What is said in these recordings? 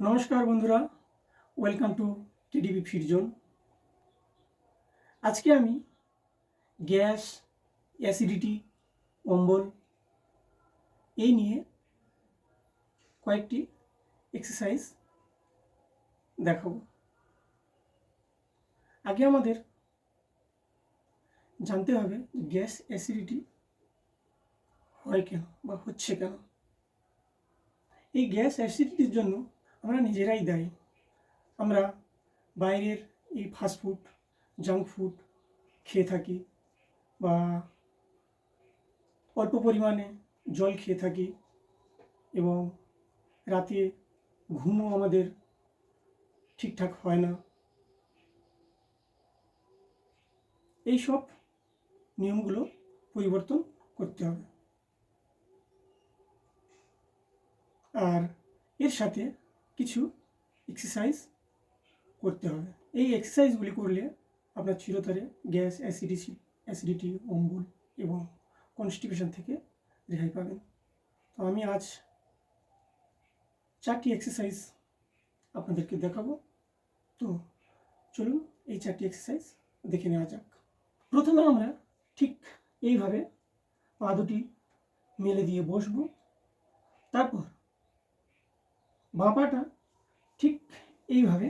নমস্কার বন্ধুরা welcome to TDB feed zone আজকে আমি গ্যাস অ্যাসিডিটি অম্বল এই নিয়ে কয়েকটি এক্সারসাইজ দেখাবো। আগে আমাদের জানতে হবে গ্যাস অ্যাসিডিটি হয় কেন বা হচ্ছে কেন। এই গ্যাস অ্যাসিডিটির জন্য আমরা নিজেরাই দায়ী। আমরা বাইরের এই ফাস্টফুড জাঙ্ক ফুড খেয়ে থাকি বা অল্প পরিমাণে জল খেয়ে থাকি এবং রাতে ঘুমও আমাদের ঠিকঠাক হয় না। এই সব নিয়মগুলো পরিবর্তন করতে হবে। আর এর সাথে এক্সারসাইজ করতে হবে। এই এক্সারসাইজগুলি করলে আপনার চিরতরে গ্যাস অ্যাসিডিটি অ্যাসিডিটি অম্বল এবং কনস্টিপেশন থেকে রেহাই পাবেন। তো আমি আজ চারটি এক্সারসাইজ আপনাদেরকে দেখাবো। তো চলুন এই চারটি এক্সারসাইজ দেখে নেওয়া যাক। প্রথমে আমরা ঠিক এইভাবে পা দুটি মেলে দিয়ে বসবো। তারপর বাঁ পাটা ঠিক এইভাবে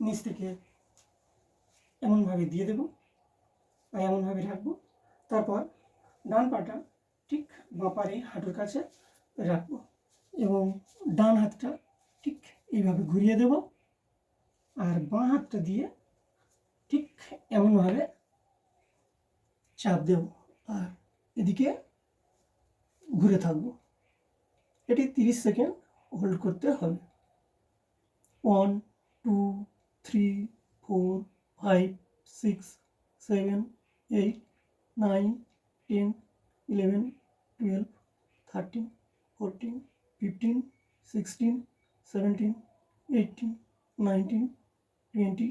নিচ থেকে এমনভাবে দিয়ে দেব আর এমনভাবে রাখব। তারপর ডান পাটা ঠিক বাঁ পারে হাঁটুর কাছে রাখব এবং ডান হাতটা ঠিক এইভাবে ঘুরিয়ে দেব আর বাঁ হাতটা দিয়ে ঠিক এমনভাবে চাপ দেব আর এদিকে ঘুরে থাকব। এটি তিরিশ সেকেন্ড হোল্ড করতে হবে। One two three four five six seven eight nine ten eleven twelve thirteen fourteen fifteen sixteen seventeen eighteen nineteen twenty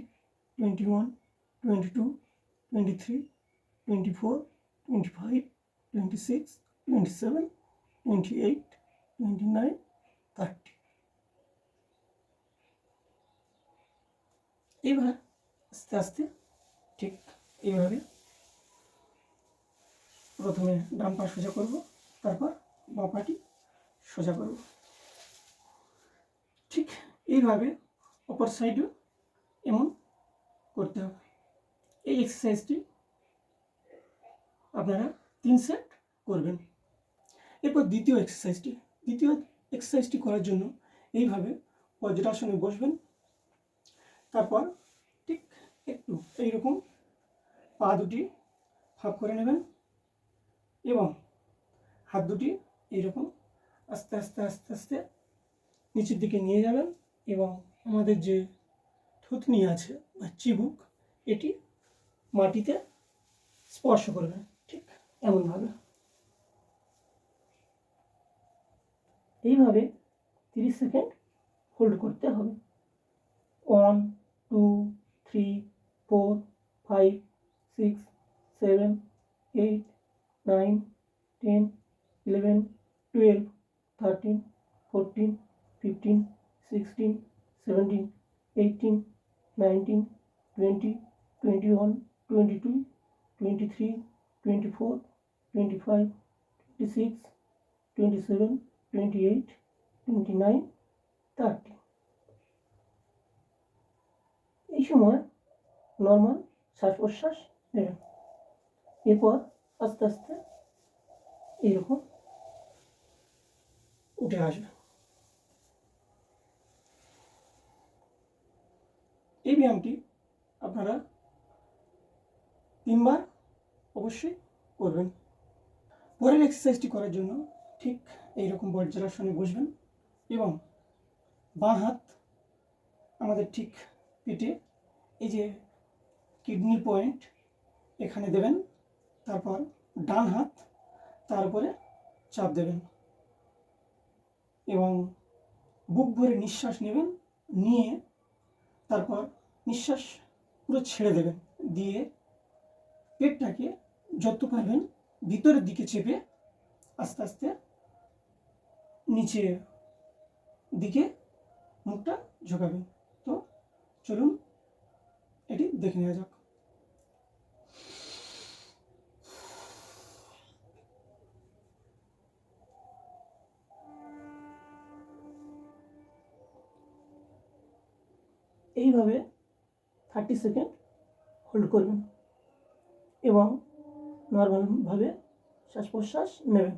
twenty one twenty two twenty three twenty four twenty five twenty six twenty seven twenty eight twenty nine thirty. এবার আস্তে আস্তে ঠিক এইভাবে প্রথমে ডান পা সোজা করব, তারপর বাঁ সোজা করব। ঠিক এইভাবে অপর সাইডেও এমন করতে হবে। এই এক্সারসাইজটি আপনারা তিন সেট করবেন। এরপর দ্বিতীয় এক্সারসাইজটি। দ্বিতীয় এক্সারসাইজটি করার জন্য। এইভাবে বজ্রাসনে বসবেন। তারপর ঠিক একটু এইরকম পা দুটি ফাঁক করে নেবেন এবং হাত দুটি এইরকম আস্তে আস্তে আস্তে আস্তে নিচের দিকে নিয়ে যাবেন এবং আমাদের যে থুতনি আছে বা চিবুক, এটি মাটিতে স্পর্শ করবেন ঠিক এমনভাবে। এইভাবে তিরিশ সেকেন্ড হোল্ড করতে হবে। One, two, three, four, five, six, seven, eight, nine, ten, eleven, twelve, thirteen, fourteen, fifteen, sixteen, seventeen, eighteen, nineteen, twenty twenty one, twenty two, twenty three, twenty four, twenty five, twenty six, twenty seven twenty eight twenty nine thirty এই সময় normal শ্বাস প্রশ্বাস নেবেন এরপর আস্তে আস্তে এইরকম উঠে আসবে। এই ব্যায়ামটি আপনারা তিনবার অবশ্যই করবেন। পরের এক্সারসাইজটি করার জন্য ঠিক এইরকম বজ্রাসনে বসবেন এবং বাঁ হাত আমাদের ঠিক পেটে এই যে কিডনি পয়েন্ট এখানে দেবেন, তারপর ডান হাত তার উপরে চাপ দেবেন এবং বুক ভরে নিঃশ্বাস নেবেন, নিয়ে তারপর নিঃশ্বাস পুরো ছেড়ে দেবেন, দিয়ে পেটটাকে যত পারবেন ভিতরের দিকে চেপে আস্তে আস্তে নিচে দিকে মুখটা ঝোঁকাবেন। তো চলুন, এটি দেখে নেওয়া যাক। এইভাবে থার্টি সেকেন্ড হোল্ড করবেন এবং নর্মালভাবে শ্বাস প্রশ্বাস নেবেন।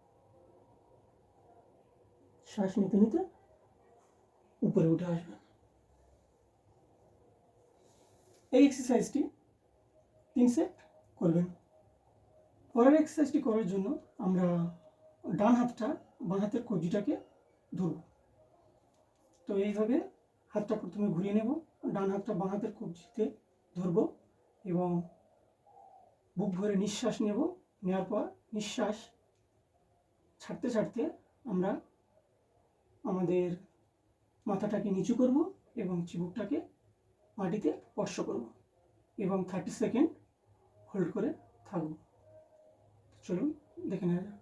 শ্বাস নিতে নিতে উপরে উঠে আসবেন এই এক্সারসাইজটি তিন সেট করবেন। পরের এক্সারসাইজটি করার জন্য আমরা ডান হাতটা, বাঁ হাতের কবজিটাকে ধরব। তো এইভাবে হাতটা প্রথমে ঘুরিয়ে নেব, ডান হাতটা বাঁ হাতের কবজিতে ধরব এবং বুক ভরে নিঃশ্বাস নেব। নেওয়ার পর নিঃশ্বাস ছাড়তে ছাড়তে আমরা আমাদের মাথাটাকে নিচু করব এবং চিবুকটাকে মাটিতে স্পর্শ করব এবং থার্টি সেকেন্ড হোল্ড করে থাকব। চলুন দেখে নেওয়া যাক।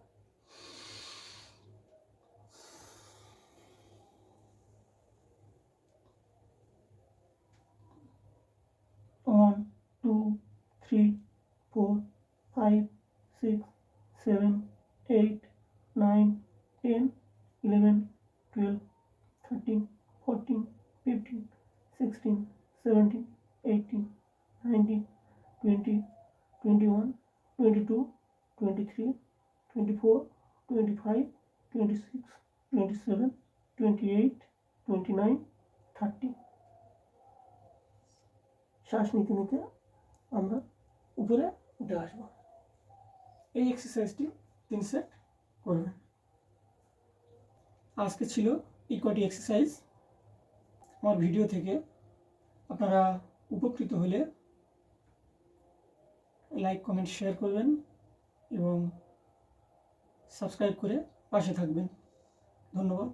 One, two, three, four, five, six, seven, eight, nine, ten, eleven, 12, 13, 14, 15, 16, 17, 18, 19, 20, 21, 22, 23, 24, 25, 26, 27, 28, 29, 30 শ্বাস নিতে নিতে আমরা উপরে উঠে আসব। এই এক্সারসাইজটি তিন সেট করবেন। আজকে ছিল ইকোয়াটি এক্সারসাইজ আমার ভিডিও থেকে আপনারা উপকৃত হলে লাইক কমেন্ট শেয়ার করবেন এবং সাবস্ক্রাইব করে পাশে থাকবেন। ধন্যবাদ।